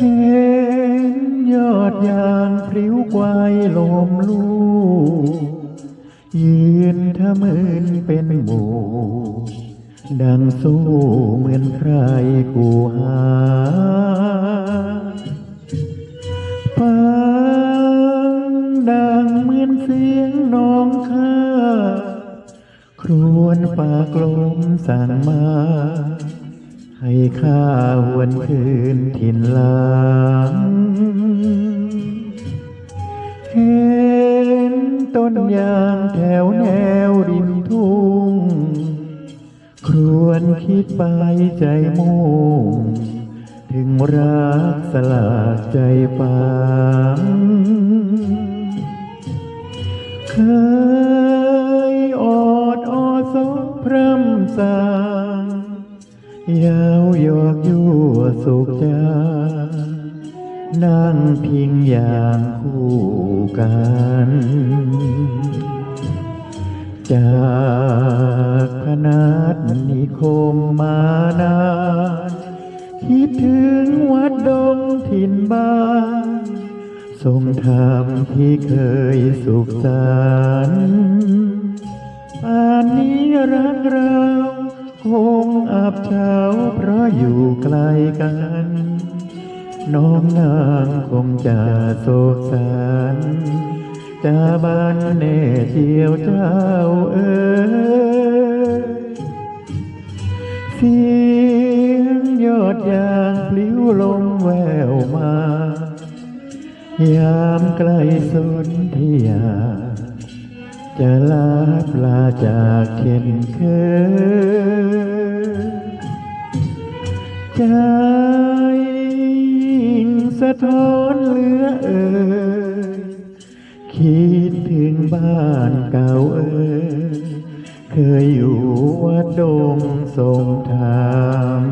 เห็นยอดยานพริ้วไกวลมลูยืนทะมืนเป็นหมู่ดังสู้เหมือนใครกูหาฟังดังเหมือนเสียงน้องข้าครวนปากลมสั่งมา ให้ข้าหวนคืนถิ่นหลังเห็นต้นยางแถวแนวริมทุ่ง ครวนคิดไปใจมุ่งถึงรักสลากใจฟังเคยอดออสบพร่ำสาง ยาวหยอกยั่วสุขใจนั่งพิงอย่างคู่กันจากพนัสนิคมมานาน คิดถึงวัดดงถิ่นบ้านทรงธรรมที่เคยสุขสันต์ป่านนี้รักเรา คงอับเฉาเพราะอยู่ไกลกัน น้องนางคงจะโศกสันจะบันเน่เจียวเจ้าเอ๋ยเสียงยอดยางปลิวลมแววมา ยามใกล้สนที่ยาจะลาปลาจากเข็นเคย ใจยิ่งสะท้อนเหลือเอ่ยคิดถึงบ้านเก่าเอ่ยเคยอยู่วัดดงทรงธรรม